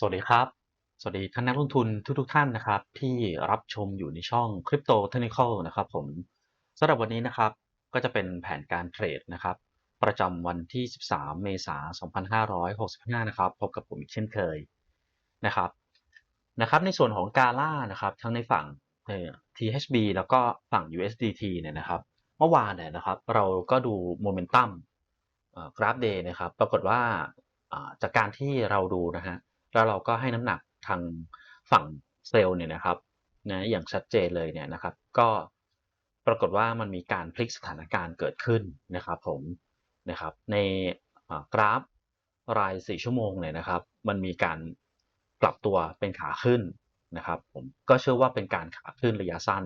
สวัสดีครับ สวัสดีท่านนักลงทุนทุกๆท่านนะครับ ที่รับชมอยู่ในช่อง Crypto Technical นะครับผมสำหรับวันนี้นะครับก็จะเป็นแผนการเทรดนะครับ ประจำวันที่ 13 เมษายน 2565 นะครับพบกับผมอีกเช่นเคยนะครับนะครับ ในส่วนของกาล่านะครับทั้งในฝั่ง THB แล้วก็ฝั่ง USDT เนี่ยนะครับเมื่อวานเนี่ยนะครับเราก็ดูโมเมนตัมกราฟเดย์นะครับปรากฏว่าจากการที่เราดูนะฮะ แล้วเราก็ให้น้ำหนักทางฝั่งเซลล์เนี่ยนะครับนะอย่างชัดเจนเลยเนี่ยนะครับ ก็ปรากฏว่ามันมีการพลิกสถานการณ์เกิดขึ้นนะครับผมนะครับในกราฟราย 4 ชั่วโมงเนี่ยนะครับ มันมีการปรับตัวเป็นขาขึ้นนะครับผมก็เชื่อว่าเป็นการขาขึ้นระยะสั้น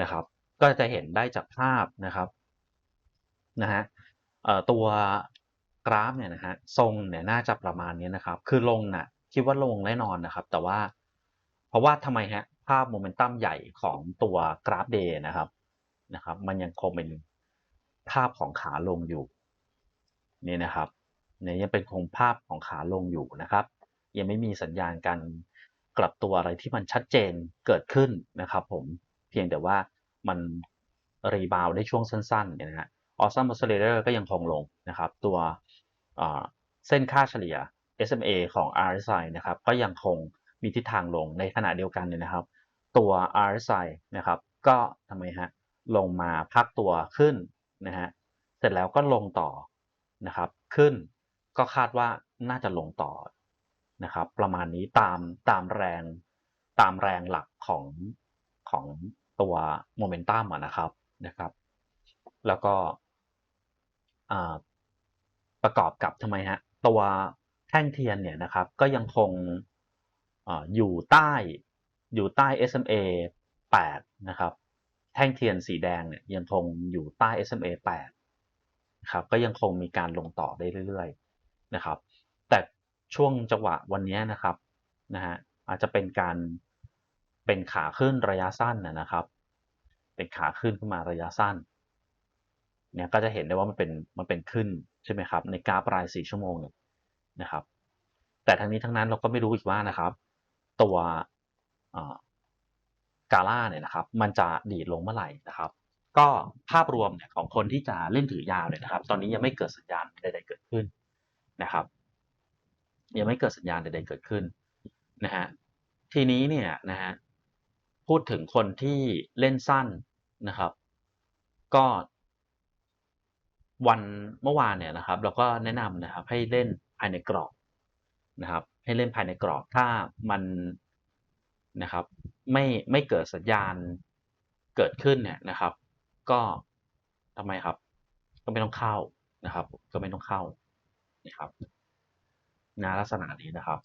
นะครับ ก็จะเห็นได้จากภาพนะครับนะฮะตัว กราฟเนี่ยนะฮะทรงเนี่ยน่าจะประมาณนี้นะครับ คือลงน่ะคิดว่าลงแน่นอนนะครับ แต่ว่า เพราะว่าทำไมฮะภาพโมเมนตัมใหญ่ของตัวกราฟเดย์นะครับนะครับ มันยังคงเป็นภาพของขาลงอยู่นี่นะครับเนี่ยยังเป็นคงภาพของขาลงอยู่นะครับ ยังไม่มีสัญญาณการกลับตัวอะไรที่มันชัดเจนเกิดขึ้นนะครับ ผมเพียงแต่ว่ามันรีบาวได้ช่วงสั้นๆเนี่ยนะฮะออซัมออสเตรเลียก็ยังคงลงนะครับ ตัว เส้นค่าเฉลี่ย SMA ของ RSI นะครับก็ยังคงมีทิศทางลงในขณะเดียวกันเนี่ยนะครับ ตัว RSI นะครับก็ทำไมฮะลงมาพักตัวขึ้นนะฮะเสร็จแล้วก็ลงต่อนะครับขึ้นก็คาดว่าน่าจะลงต่อนะครับประมาณนี้ตามตามแรงตามแรงหลักของของตัวโมเมนตัมนะครับนะครับ แล้วก็อ่า ประกอบกับทำไมฮะตัวแท่งเทียนเนี่ยนะครับก็ยังคงออยู่ใต้อยู่ใต้ SMA 8 นะครับ แท่งเทียนสีแดงเนี่ยยังคงอยู่ใต้ SMA 8นะครับก็ยังคงมีการลงต่อได้เรื่อยๆนะครับ แต่ช่วงจังหวะวันนี้นะครับนะฮะอาจจะเป็นการเป็นขาขึ้นระยะสั้นนะนะครับ เป็นขาขึ้นขึ้นมาระยะสั้น เนี่ยก็จะเห็นได้ว่ามันเป็นมันเป็นขึ้นใช่ไหมครับในกราฟราย 4 ชั่วโมงเนี่ยนะครับ แต่ทั้งนี้ทั้งนั้นเราก็ไม่รู้อีกว่านะครับ ตัวกาล่าเนี่ยนะครับ มันจะดีดลงเมื่อไหร่นะครับ ก็ภาพรวมเนี่ยของคนที่จะเล่นถือยาวเนี่ยนะครับ ตอนนี้ยังไม่เกิดสัญญาณใด ๆ เกิดขึ้นนะครับ ยังไม่เกิดสัญญาณใด ๆ เกิดขึ้นนะฮะทีนี้เนี่ยนะฮะพูดถึงคนที่เล่นสั้นนะครับ ก็ วันเมื่อวานเนี่ยนะครับ เราก็แนะนำนะครับให้เล่นภายในกรอบนะครับ ให้เล่นภายในกรอบถ้ามันนะครับไม่ไม่เกิดสัญญาณเกิดขึ้นเนี่ยนะครับ ก็ทำไมครับ ก็ไม่ต้องเข้านะครับ ก็ไม่ต้องเข้านะครับนะลักษณะนี้นะครับ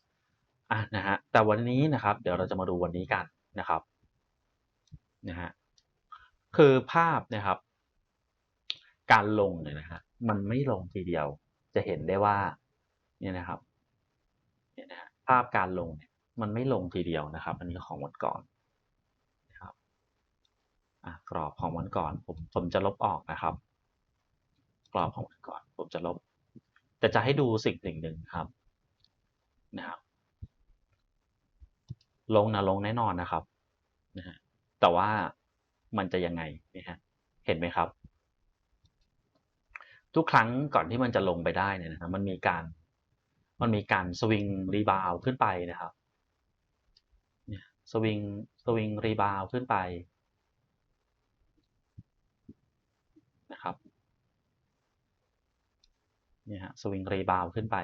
อะนะฮะแต่วันนี้นะครับ เดี๋ยวเราจะมาดูวันนี้กันนะครับนะฮะคือภาพนะครับ การลงเนี่ยนะฮะมันไม่ลงทีเดียว จะเห็นได้ว่าเนี่ยนะครับเนี่ยนะภาพการลงเนี่ยมันไม่ลงทีเดียวนะครับ อันนี้ของวันก่อนนะครับอะกรอบของวันก่อน ผมผมจะลบออกนะครับ กรอบของวันก่อน ผมจะลบ แต่จะให้ดูสิ่งสิ่งหนึ่งครับนะครับลงนะลงแน่นอนนะครับนะฮะแต่ว่ามันจะยังไงนะฮะเห็นไหมครับ ทุกครั้งก่อนที่มันจะลงไปได้เนี่ยนะครับมันมีการมันมีการสวิงรีบาวขึ้นไปนะครับเนี่ยสวิงสวิงรีบาวขึ้นไปนะครับเนี่ยฮะสวิงรีบาวขึ้นไป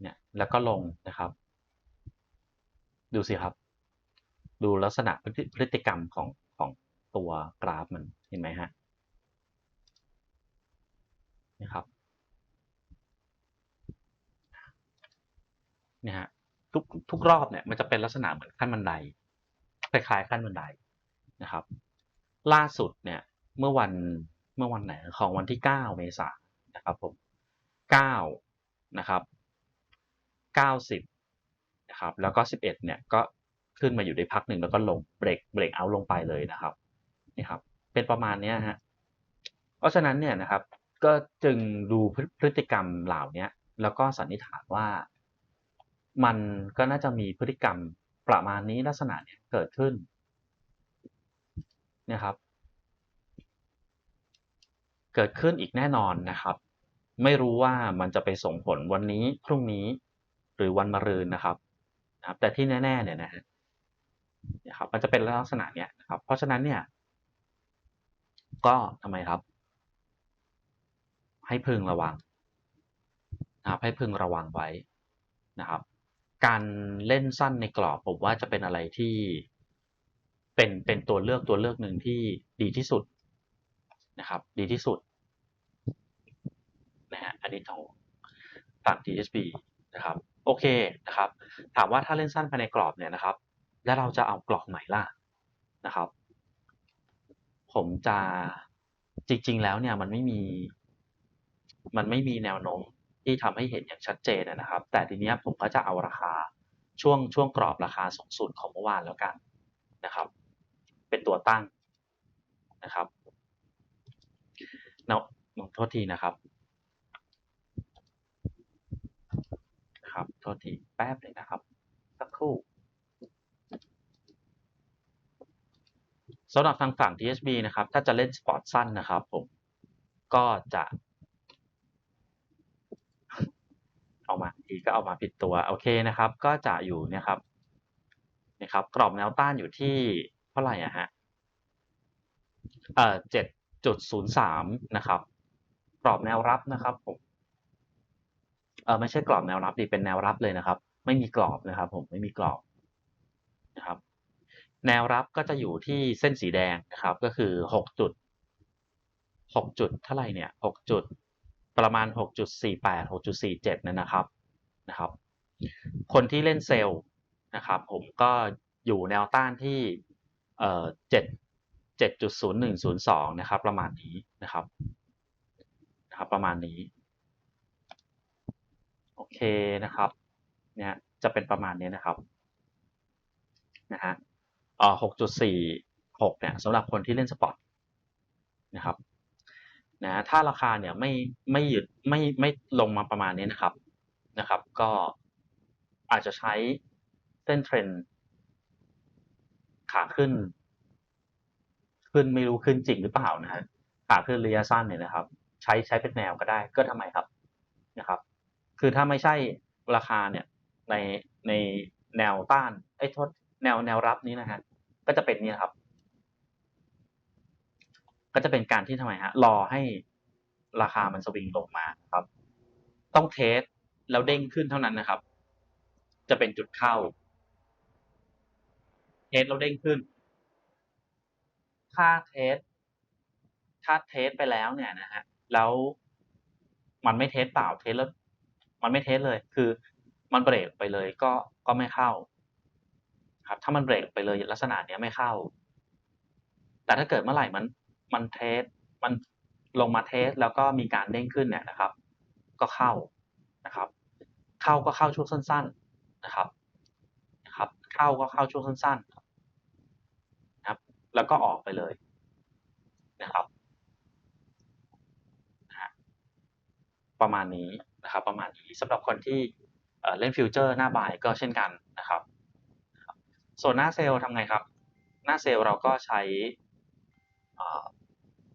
เนี่ยแล้วก็ลงนะครับ ดูสิครับ ดูลักษณะพฤติกรรมของของตัวกราฟมันเห็นไหมฮะ นี่ครับเนี่ยฮะทุกทุกรอบเนี่ยมันจะเป็นลักษณะเหมือนขั้นบันไดคล้ายๆขั้นบันไดนะครับ ล่าสุดเนี่ยเมื่อวันเมื่อวันไหนของวันที่เก้าเมษายนนะครับผมเก้านะครับเก้าสิบนะครับแล้วก็สิบเอ็ดเนี่ยก็ขึ้นมาอยู่ได้พักหนึ่งแล้วก็ลงเบรกเบรกเอาลงไปเลยนะครับนี่ครับเป็นประมาณนี้ฮะเพราะฉะนั้นเนี่ยนะครับ ก็จึงดูพฤติกรรมเหล่านี้แล้วก็สันนิษฐานว่า มันก็น่าจะมีพฤติกรรมประมาณนี้ลักษณะเนี่ยเกิดขึ้นนะครับ เกิดขึ้นอีกแน่นอนนะครับ ไม่รู้ว่ามันจะไปส่งผลวันนี้พรุ่งนี้หรือวันมะรืนนะครับนะครับ แต่ที่แน่ๆเนี่ยนะฮะนะครับ มันจะเป็นลักษณะเนี้ยนะครับ เพราะฉะนั้นเนี่ย ก็ทำไมครับ ให้พึงระวังนะครับให้พึงระวังไว้นะครับ การเล่นสั้นในกรอบผมว่าจะเป็นอะไรที่เป็นเป็นตัวเลือกตัวเลือกหนึ่งที่ดีที่สุดนะครับ ดีที่สุดนะฮะอันนี้ของฝั่ง TSB นะครับโอเคนะครับ ถามว่าถ้าเล่นสั้นภายในกรอบเนี่ยนะครับ แล้วเราจะเอากรอบไหนล่ะนะครับ ผมจะจริง ๆ แล้วเนี่ยมันไม่มี มันไม่มีแนวโน้มที่ทำให้เห็นอย่างชัดเจนนะครับ แต่ทีเนี้ยผมก็จะเอาราคาช่วงช่วงกรอบราคาสูงสุดของเมื่อวานแล้วกันนะครับ เป็นตัวตั้งนะครับเนาะโทษทีนะครับครับโทษทีแป๊บหนึ่งนะครับสักครู่สำหรับทางฝั่ง TSB นะครับ ถ้าจะเล่นสปอร์ตสั้นนะครับผม ก็จะ เอามาทีก็เอามาผิดตัวโอเคนะครับ ก็จะอยู่เนี่ยครับนะครับ กรอบแนวต้านอยู่ที่เท่าไหร่อะฮะเอ่อเจ็ดจุดศูนย์สามนะครับ กรอบแนวรับนะครับผมเออไม่ใช่กรอบแนวรับดิเป็นแนวรับเลยนะครับ ไม่มีกรอบนะครับ ผมไม่มีกรอบนะครับ แนวรับก็จะอยู่ที่เส้นสีแดงนะครับ ก็คือหกจุดหกจุดเท่าไหร่เนี่ยหกจุด ประมาณ 6.48 6.47นั่นนะครับนะครับ คนที่เล่นเซลล์นะครับผมก็อยู่แนวต้านที่เอ่อ7 7.0102 นะครับ ประมาณนี้นะครับนะครับประมาณนี้โอเคนะครับเนี่ยจะเป็นประมาณนี้นะครับนะฮะเอ่อ6.46เนี่ยสำหรับคนที่เล่นสปอร์ตนะครับ นะถ้าราคาเนี่ยไม่ไม่หยุดไม่ไม่ลงมาประมาณนี้นะครับนะครับ ก็อาจจะใช้เส้นเทรนขาขึ้น ขึ้นไม่รู้ขึ้นจริงหรือเปล่านะฮะขาขึ้นระยะสั้นเนี่ยนะครับ ใช้ใช้เป็นแนวก็ได้ก็ทำไมครับนะครับ คือถ้าไม่ใช่ราคาเนี่ยในในแนวต้านไอ้ทษแนวแนวรับนี้นะฮะก็จะเป็นนี่ครับ ก็จะเป็นการที่ทำไมฮะรอให้ราคามันสวิงลงมาครับ ต้องเทสแล้วเด้งขึ้นเท่านั้นนะครับ จะเป็นจุดเข้าเทสแล้วเด้งขึ้น ถ้าเทสถ้าเทสไปแล้วเนี่ยนะฮะแล้วมันไม่เทสเปล่าเทสแล้ว มันไม่เทสเลย คือมันเบรกไปเลยก็ก็ไม่เข้า ครับ ถ้ามันเบรกไปเลยลักษณะเนี้ยไม่เข้า แต่ถ้าเกิดเมื่อไหร่มัน มันเทสมันลงมาเทสแล้วก็มีการเด้งขึ้นเนี่ยนะครับ ก็เข้านะครับ เข้าก็เข้าช่วงสั้น ๆนะครับนะครับ เข้าก็เข้าช่วงสั้น ๆ นะครับ แล้วก็ออกไปเลยนะครับนะประมาณนี้นะครับ ประมาณนี้สำหรับคนที่เล่นฟิวเจอร์หน้าบ่ายก็เช่นกันนะครับ ส่วนหน้าเซลล์ทำไงครับ หน้าเซลล์เราก็ใช้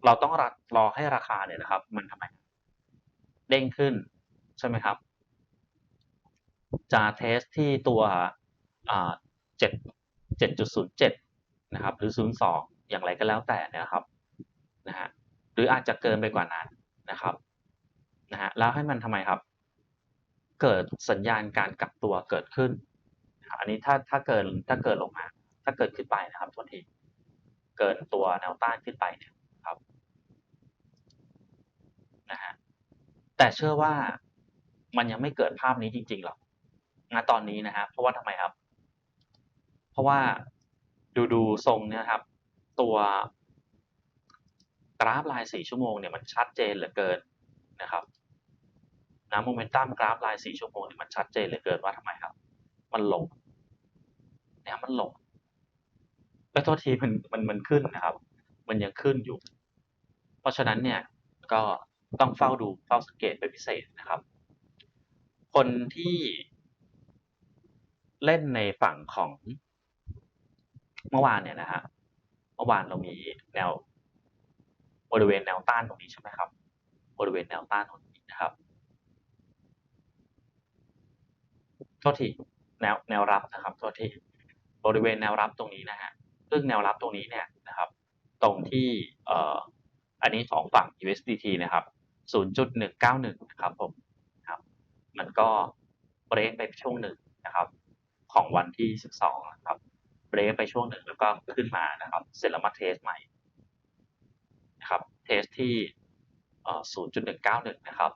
เราต้องรรอให้ราคาเนี่ยนะครับ มันทำไมเด้งขึ้นใช่ไหมครับ จะเทสที่ตัวเจ็ดเจ็ดจุดศูนย์เจ็ดนะครับ หรือศูนย์สองอย่างไรก็แล้วแต่นะครับนะฮะหรืออาจจะเกินไปกว่านั้นนะครับนะฮะแล้วให้มันทำไมครับ เกิดสัญญาณการกลับตัวเกิดขึ้น อันนี้ถ้าถ้าเกินถ้าเกิดลงมา ถ้าเกิดขึ้นไปนะครับทุกทีเกินตัวแนวต้านขึ้นไปเนี่ย นะฮะแต่เชื่อว่ามันยังไม่เกิดภาพนี้จริงๆหรอกณตอนนี้นะฮะเพราะว่าทำไมครับ เพราะว่าดูดูทรงเนี่ยครับ ตัวกราฟลายสี่ชั่วโมงเนี่ยมันชัดเจนเหลือเกินนะครับนะโมเมนตัมกราฟลายสี่ชั่วโมงเนี่ยมันชัดเจนเหลือเกินว่าทำไมครับ มันลงเนี่ยมันลงไปโทษทีมันมันมันขึ้นนะครับ มันยังขึ้นอยู่ เพราะฉะนั้นเนี่ยก็ ต้องเฝ้าดูเฝ้าสังเกตเป็นพิเศษนะครับ คนที่เล่นในฝั่งของเมื่อวานเนี่ยนะฮะเมื่อวานเรามีแนวบริเวณแนวต้านตรงนี้ใช่ไหมครับ บริเวณแนวต้านตรงนี้นะครับโทษทีแนวแนวรับนะครับโทษทีบริเวณแนวรับตรงนี้นะฮะซึ่งแนวรับตรงนี้เนี่ยนะครับ ตรงที่เอ่ออันนี้ของฝั่ง USDT นะครับ 0.191นะครับผมครับ มันก็เบรกไปช่วงหนึ่งนะครับ ของวันที่ 12 นะครับ เบรกไปช่วงหนึ่งแล้วก็ขึ้นมานะครับ เสร็จแล้วมาเทสใหม่นะครับ เทสที่0.191 นะครับ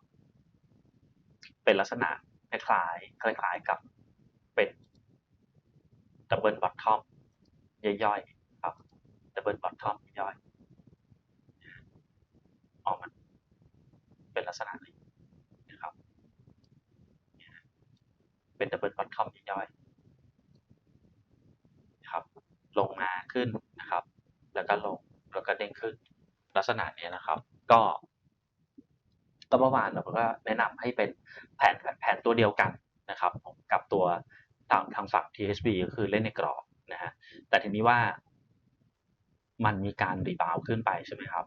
เป็นลักษณะคล้ายคล้ายๆกับเป็นดับเบิลบอททอมย่อยๆครับดับเบิลบอททอมย่อยออกมาเป็น ลักษณะนี้นะครับ เป็นดับเบิลบอททอมย่อยๆนะครับ ลงมาขึ้นนะครับ แล้วก็ลง แล้วก็เด้งขึ้น ลักษณะนี้นะครับ ก็ก็เมื่อวานเราก็แนะนำให้เป็นแผนแผนตัวเดียวกันนะครับผมกับตัวทางทางฝั่ง THB ก็คือเล่นในกรอบนะฮะ แต่ทีนี้ว่ามันมีการรีบาวขึ้นไปใช่ไหมครับ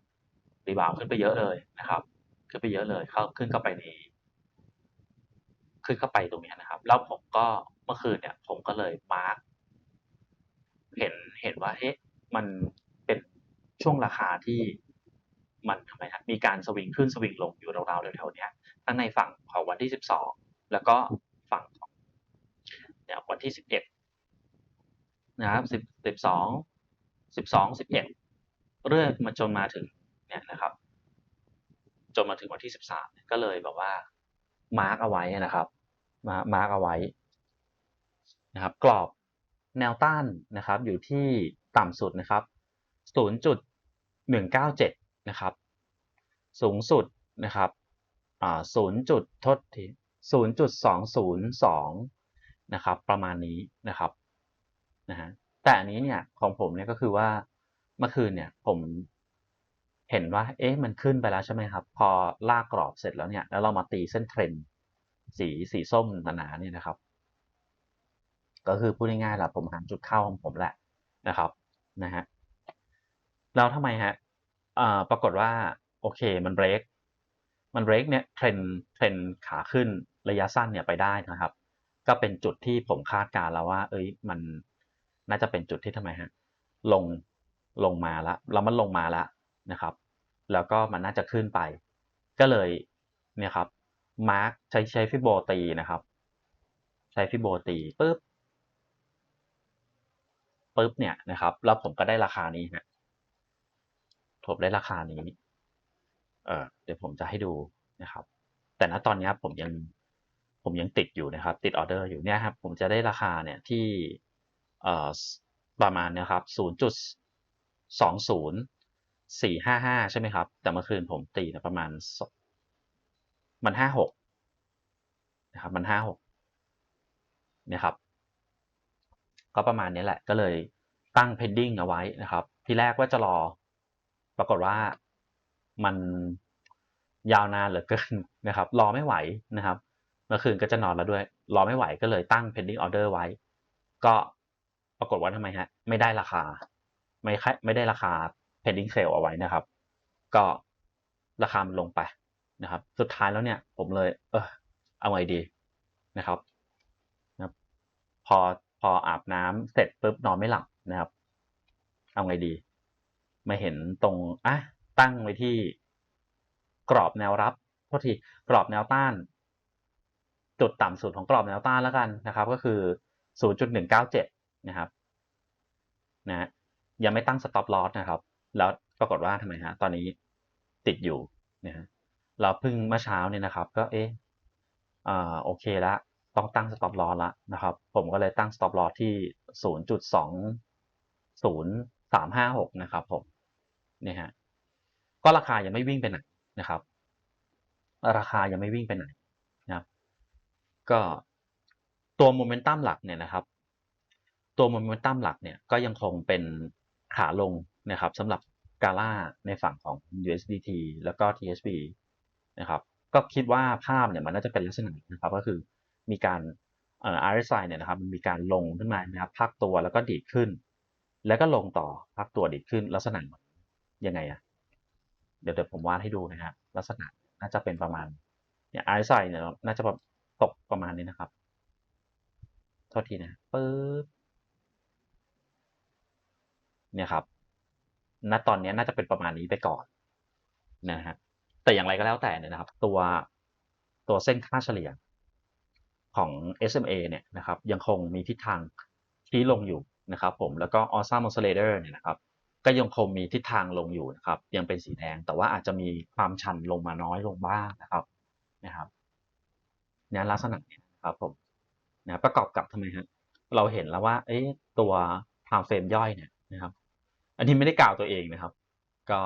รีบาวขึ้นไปเยอะเลยนะครับ ขึ้นไปเยอะเลยเข้าขึ้นเข้าไปในขึ้นเข้าไปตรงนี้นะครับ แล้วผมก็เมื่อคืนเนี่ย ผมก็เลยมาร์กเห็นเห็นว่าเอ๊ะมันเป็นช่วงราคาที่มันทำไมฮะมีการสวิงขึ้นสวิงลงอยู่ราวๆแถวๆนี้ทั้งในฝั่งของวันที่ 12 แล้วก็ฝั่งของเนี่ยวันที่ 11 นะครับ 10 12 12 11 เรื่อยมาจนมาถึงเนี่ยนะครับ นมาถึงวันที่13เนี่ยก็เลยแบบว่ามาร์กเอาไว้นะครับ มามาร์กเอาไว้นะครับ กรอบแนวต้านนะครับ อยู่ที่ต่ำสุดนะครับ 0.197 นะครับ สูงสุดนะครับอ่า0จุดทดที0.202 นะครับ ประมาณนี้นะครับนะฮะแต่อันนี้เนี่ยของผมเนี่ยก็คือว่าเมื่อคืนเนี่ยผม เห็นว่าเอ๊ะมันขึ้นไปแล้วใช่ไหมครับ พอลากกรอบเสร็จแล้วเนี่ยแล้วเรามาตีเส้นเทรนสีสีส้มหนาๆเนี่ยนะครับ ก็คือพูดง่ายๆแหละผมหาจุดเข้าของผมแหละนะครับนะฮะแล้วทำไมฮะปรากฏว่าโอเคมันเบรกมันเบรกเนี่ยเทรนเทรนขาขึ้นระยะสั้นเนี่ยไปได้นะครับ ก็เป็นจุดที่ผมคาดการแล้วว่า เอ้ยมันน่าจะเป็นจุดที่ทำไมฮะลงลงมาแล้วแล้วมันลงมาแล้ว นะครับ แล้วก็มันน่าจะขึ้นไป ก็เลยเนี่ยครับมาร์กใช้ใช้ฟิโบตีนะครับ ใช้ฟิโบตีปุ๊บปุ๊บเนี่ยนะครับ แล้วผมก็ได้ราคานี้ฮะผมได้ราคานี้เออเดี๋ยวผมจะให้ดูนะครับ แต่ณตอนนี้ผมยังผมยังติดอยู่นะครับ ติดออเดอร์อยู่เนี่ยครับ ผมจะได้ราคาเนี่ยที่เอ่อประมาณนะครับศูนย์จุด สี่ห้าห้าใช่ไหมครับ แต่เมื่อคืนผมตีนะประมาณ มันห้าหกนะครับมันห้าหกเนี่ยครับ ก็ประมาณนี้แหละก็เลยตั้ง pending เอาไว้นะครับ ที่แรกว่าจะรอ ปรากฏว่ามันยาวนานเหลือเกินนะครับ รอไม่ไหวนะครับเมื่อคืนก็จะนอนแล้วด้วย รอไม่ไหวก็เลยตั้ง pending order ไว้ ก็ปรากฏว่าทำไมฮะ ไม่ได้ราคา ไม่ไม่ได้ราคา pending sale เอาไว้นะครับ ก็ราคามันลงไปนะครับ สุดท้ายแล้วเนี่ยผมเลย เออเอาไงดีนะครับนะบพอพออาบน้ำเสร็จปุ๊บนอนไม่หลับนะครับ เอาไงดี มาเห็นตรงอะตั้งไว้ที่กรอบแนวรับโทษทีกรอบแนวต้าน จุดต่ำสุดของกรอบแนวต้านแล้วกันนะครับ ก็คือ 0.197 นะครับนะยังไม่ตั้ง stop loss นะครับ แล้วปรากฏว่าทำไมฮะตอนนี้ติดอยู่นะฮะเราเพิ่งเมื่อเช้าเนี่ยนะครับ ก็เอ๊ะอ่าโอเคล้วต้องตั้ง stop loss ล้วนะครับ ผมก็เลยตั้ง stop loss ที่ 0.20 356 นะครับผมเนี่ยฮะก็ราคายังไม่วิ่งไปไหนนะครับ ราคายังไม่วิ่งไปไหนนะครับ ก็ตัวโมเมนตัมหลักเนี่ยนะครับ ตัวโมเมนตัมหลักเนี่ยก็ยังคงเป็นขาลง นะครับสำหรับกาล่าในฝั่งของ USDT แล้วก็ THB นะครับก็คิดว่าภาพเนี่ยมันน่าจะเป็นลักษณะนะครับก็คือมีการเอ่อ RSI เนี่ยนะครับมันมีการลงขึ้นมานะครับพักตัวแล้วก็ดีดขึ้น แล้วก็ลงต่อพักตัวดีดขึ้นลักษณะยังไงอะเดี๋ยวเดี๋ยวผมวาดให้ดูนะครับลักษณะน่าจะเป็นประมาณเนี่ย RSI เนี่ยน่าจะแบบตกประมาณนี้นะครับโทษทีนะปึ๊บเนี่ยครับ ณตอนนี้น่าจะเป็นประมาณนี้ไปก่อนนะฮะแต่อย่างไรก็แล้วแต่เนี่ยนะครับ ตัวตัวเส้นค่าเฉลี่ยของ SMA เนี่ยนะครับ ยังคงมีทิศทางชี้ลงอยู่นะครับผมแล้วก็ Awesome Oscillator เนี่ยนะครับ ก็ยังคงมีทิศทางลงอยู่นะครับ ยังเป็นสีแดง แต่ว่าอาจจะมีความชันลงมาน้อยลงบ้างนะครับนะครับเนี่ยลักษณะเนี้ครับผมนะประกอบกับทำไมฮะเราเห็นแล้วว่าเอ๊ะตัว time frame ย่อยเนี่ยนะครับ อันนี้ไม่ได้กล่าวตัวเองนะครับ ก็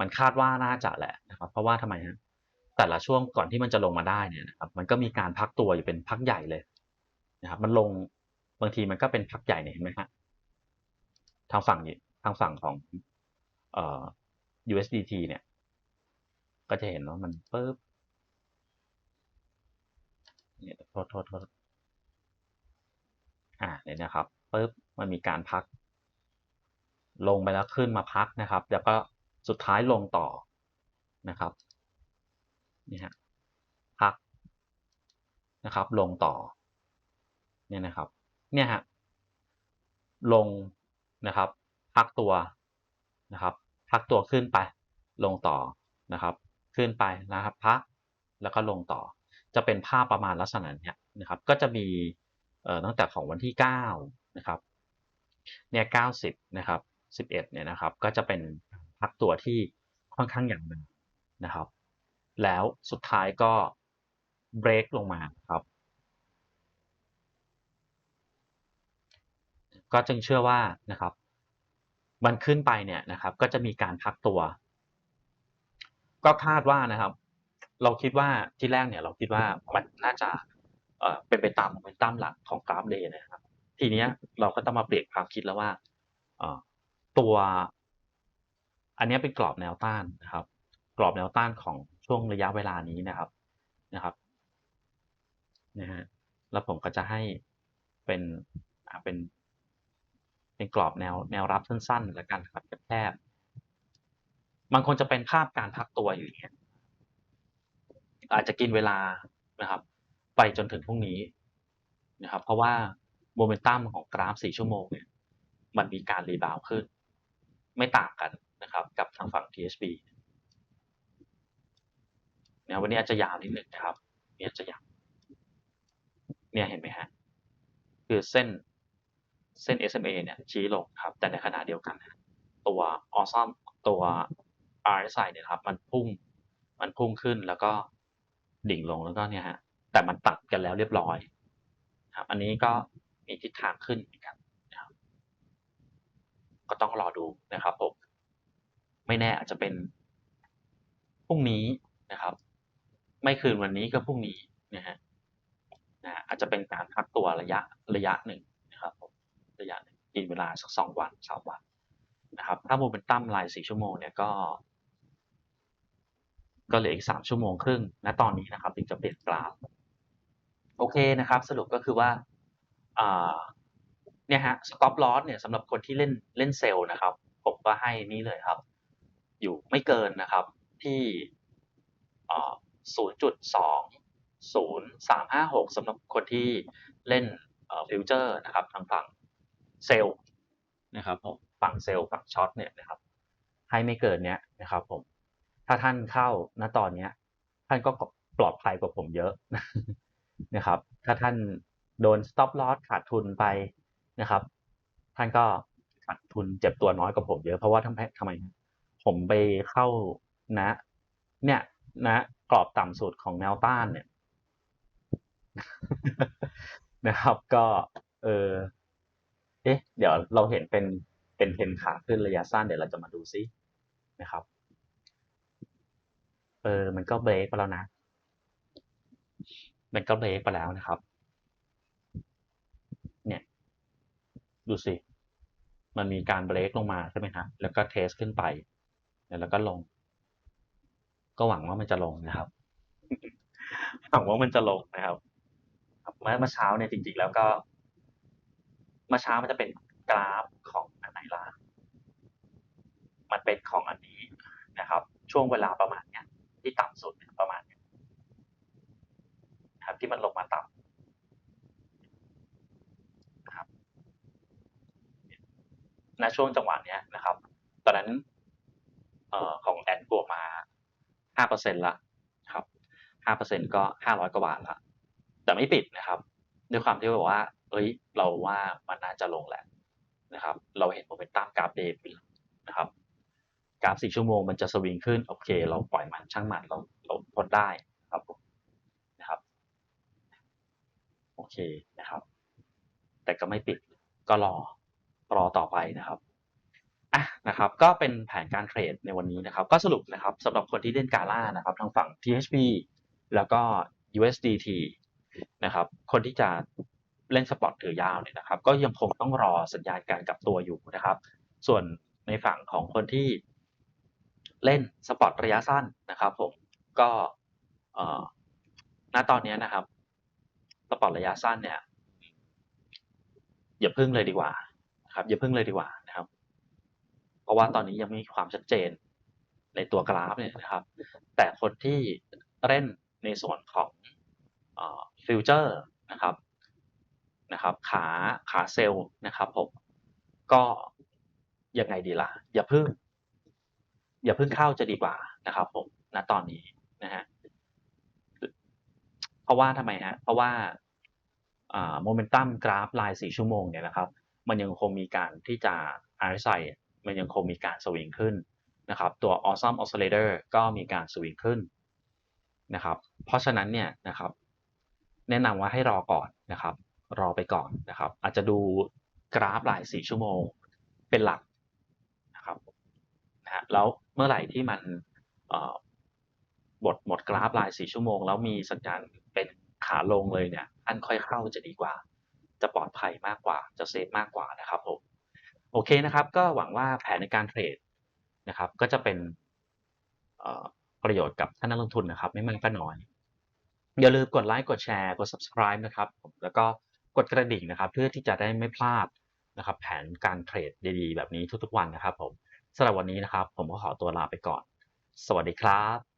มันคาดว่าน่าจะแหละนะครับ เพราะว่าทำไมฮะแต่ละช่วงก่อนที่มันจะลงมาได้เนี่ยนะครับ มันก็มีการพักตัวอยู่เป็นพักใหญ่เลยนะครับ มันลงบางทีมันก็เป็นพักใหญ่เนี่ยเห็นไหมฮะทางฝั่งนี้ทางฝั่งของเอ่อ USDT เนี่ย ก็จะเห็นว่ามันปึ๊บเนี่ยโทษโทษโทษอ่าเนี่ยนะครับปึ๊บมันมีการพัก ลงไปแล้วขึ้นมาพักนะครับ แล้วก็สุดท้ายลงต่อนะครับนี่ฮะพักนะครับ ลงต่อเนี่ยนะครับเนี่ยฮะลงนะครับ พักตัวนะครับ พักตัวขึ้นไป ลงต่อนะครับ ขึ้นไปนะครับ พักแล้วก็ลงต่อ จะเป็นภาพประมาณลักษณะนี้นะครับ ก็จะมีเอ่อตั้งแต่ของวันที่เก้านะครับเนี่ยเก้าสิบนะครับ สิบเอ็ดเนี่ยนะครับ ก็จะเป็นพักตัวที่ค่อนข้างอย่างหนึ่งนะครับ แล้วสุดท้ายก็เบรกลงมาครับ ก็จึงเชื่อว่านะครับ มันขึ้นไปเนี่ยนะครับ ก็จะมีการพักตัว ก็คาดว่านะครับ เราคิดว่าที่แรกเนี่ยเราคิดว่ามันน่าจะเป็นไปตามโมเมนตัมหลักของกราฟเดย์นะครับ ทีเนี้ยเราก็ต้องมาเปลี่ยนความคิดแล้วว่าเตัว อันนี้เป็นกรอบแนวต้านนะครับ กรอบแนวต้านของช่วงระยะเวลานี้นะครับนะครับนะฮะแล้วผมก็จะให้เป็นเป็นเป็นกรอบแนวแนวรับสั้นๆแล้วกันครับแคบๆมันควรจะเป็นภาพการพักตัวอยู่างเงี้ยอาจจะกินเวลานะครับ ไปจนถึงพรุ่งนี้นะครับ เพราะว่าโมเมนตัมของกราฟ 4 ชั่วโมงเนี่ยมันมีการรีบาวด์ขึ้น ไม่ต่างกันนะครับกับทางฝั่ง THB เนี่ยวันนี้อาจจะยาวนิดนึงนะครับเนี่ยจะยาวเนี่ยเห็นไหมฮะคือเส้นเส้น SMA เนี่ยชี้ลงครับ แต่ในขณะเดียวกันตัว Awesome ตัว RSI เนี่ยครับ มันพุ่งมันพุ่งขึ้นแล้วก็ดิ่งลงแล้วก็เนี่ยฮะแต่มันตัดกันแล้วเรียบร้อย ครับ อันนี้ก็มีทิศทางขึ้นเหมือนกันนะครับ ก็ต้องรอดูนะครับผมไม่แน่อาจจะเป็นพรุ่งนี้นะครับ ไม่คืนวันนี้ก็พรุ่งนี้นะฮะนะอาจจะเป็นการพักตัวระยะระยะหนึ่งนะครับผมระยะหนึ่งกินเวลาสักสองวันสามวันนะครับถ้าโมเมนตัมรายสี่ชั่วโมงเนี่ยก็ก็เหลืออีกสามชั่วโมงครึ่งณตอนนี้นะครับถึงจะเปลี่ยนกราฟโอเคนะครับ สรุปก็คือว่าอ่า เนี่ยฮะ stop loss เนี่ยสำหรับคนที่เล่นเล่นเซลล์นะครับ ผมก็ให้นี่เลยครับ อยู่ไม่เกินนะครับที่อ่า0.20356สำหรับคนที่เล่นเอ่อฟิวเจอร์นะครับทางฝั่งเซลล์นะครับผมฝั่งเซลล์ฝั่งช็อตเนี่ยนะครับให้ไม่เกินเนี้ยนะครับผมถ้าท่านเข้าณตอนเนี้ย ท่านก็ปลอดภัยกว่าผมเยอะนะครับ ถ้าท่านโดน stop loss ขาดทุนไป นะครับ ท่านก็ขาดทุนเจ็บตัวน้อยกว่าผมเยอะเพราะว่าทำไมทำไม ผมไปเข้านะ เนี่ยนะกรอบต่ำสุดของแนวต้านเนี่ย นะครับ ก็ เออเอ๊ะ เดี๋ยวเราเห็นเป็นเป็นเทนขาขึ้นระยะสั้นเดี๋ยวเราจะมาดูซินะครับ เออ มันก็เบรกไปแล้วนะ มันก็เบรกไปแล้วนะครับ เนี่ย ดูสิ มันมีการเบรกลงมาใช่ไหมครับแล้วก็เทสขึ้นไป แล้วก็ลง ก็หวังว่ามันจะลงนะครับ หวังว่ามันจะลงนะครับเมื่อเมื่อเช้าเนี่ยจริงๆ แล้วก็ เมื่อเช้ามันจะเป็นกราฟของอันไหนล่ะ มันเป็นของอันนี้นะครับ ช่วงเวลาประมาณเนี้ยที่ต่ำสุดประมาณเนี้ยครับที่มันลงมาต่ำนะครับ ณช่วงจังหวะเนี้ยนะครับ ตอนนั้นเอ่อของแอนบวกมาห้าเปอร์เซ็นละครับห้าเปอร์เซ็นก็ห้าร้อยกว่าบาทละแต่ไม่ปิดนะครับ ด้วยความที่บอกว่า เอ้ย เราว่ามันน่าจะลงแหละนะครับ เราเห็นโมเมนตัมกราฟเดย์นะครับกราฟสี่ชั่วโมงมันจะสวิงขึ้น โอเค เราปล่อยมันช่างมันเราเราทนได้ครับนะครับ โอเคนะครับ แต่ก็ไม่ปิดก็รอ รอต่อไปนะครับอะนะครับ ก็เป็นแผนการเทรดในวันนี้นะครับ ก็สรุปนะครับสำหรับคนที่เล่นกาล่านะครับทางฝั่ง THP แล้วก็ USDT นะครับคนที่จะเล่นสปอตถือยาวเนี่ยนะครับ ก็ยังคงต้องรอสัญญาณการกลับตัวอยู่นะครับ ส่วนในฝั่งของคนที่เล่นสปอตระยะสั้นนะครับผมก็ณตอนนี้นะครับสปอตระยะสั้นเนี่ยอย่าพึ่งเลยดีกว่า ครับอย่าพึ่งเลยดีกว่านะครับ เพราะว่าตอนนี้ยังไม่มีความชัดเจนในตัวกราฟเนี่ยนะครับ แต่คนที่เล่นในส่วนของฟิวเจอร์นะครับนะครับ ขาขาเซลล์นะครับผมก็ยังไงดีล่ะ อย่าพึ่ง อย่าพึ่งเข้าจะดีกว่านะครับผมณตอนนี้นะฮะเพราะว่าทำไมฮะเพราะว่าโมเมนตัมกราฟลายสี่ชั่วโมงเนี่ยนะครับ มันยังคงมีการที่จะ RSI มันยังคงมีการสวิงขึ้นนะครับ ตัว Awesome Oscillator ก็มีการสวิงขึ้นนะครับ เพราะฉะนั้นเนี่ยนะครับ แนะนำว่าให้รอก่อนนะครับ รอไปก่อนนะครับ อาจจะดูกราฟรายสี่ชั่วโมงเป็นหลักนะครับนะฮะแล้วเมื่อไหร่ที่มันบทหมดกราฟรายสี่ชั่วโมง แล้วมีสัญญาณเป็นขาลงเลยเนี่ยอันค่อยเข้าจะดีกว่า จะปลอดภัยมากกว่าจะเซฟมากกว่านะครับผมโอเคนะครับ ก็หวังว่าแผนในการเทรดนะครับ ก็จะเป็นประโยชน์กับท่านนักลงทุนนะครับ ไม่มากก็น้อย อย่าลืมกดไลค์กดแชร์กด subscribe นะครับแล้วก็กดกระดิ่งนะครับ เพื่อที่จะได้ไม่พลาดนะครับ แผนการเทรดดีๆ แบบนี้ทุกๆวันนะครับ ผมสำหรับวันนี้นะครับ ผมก็ขอตัวลาไปก่อน สวัสดีครับ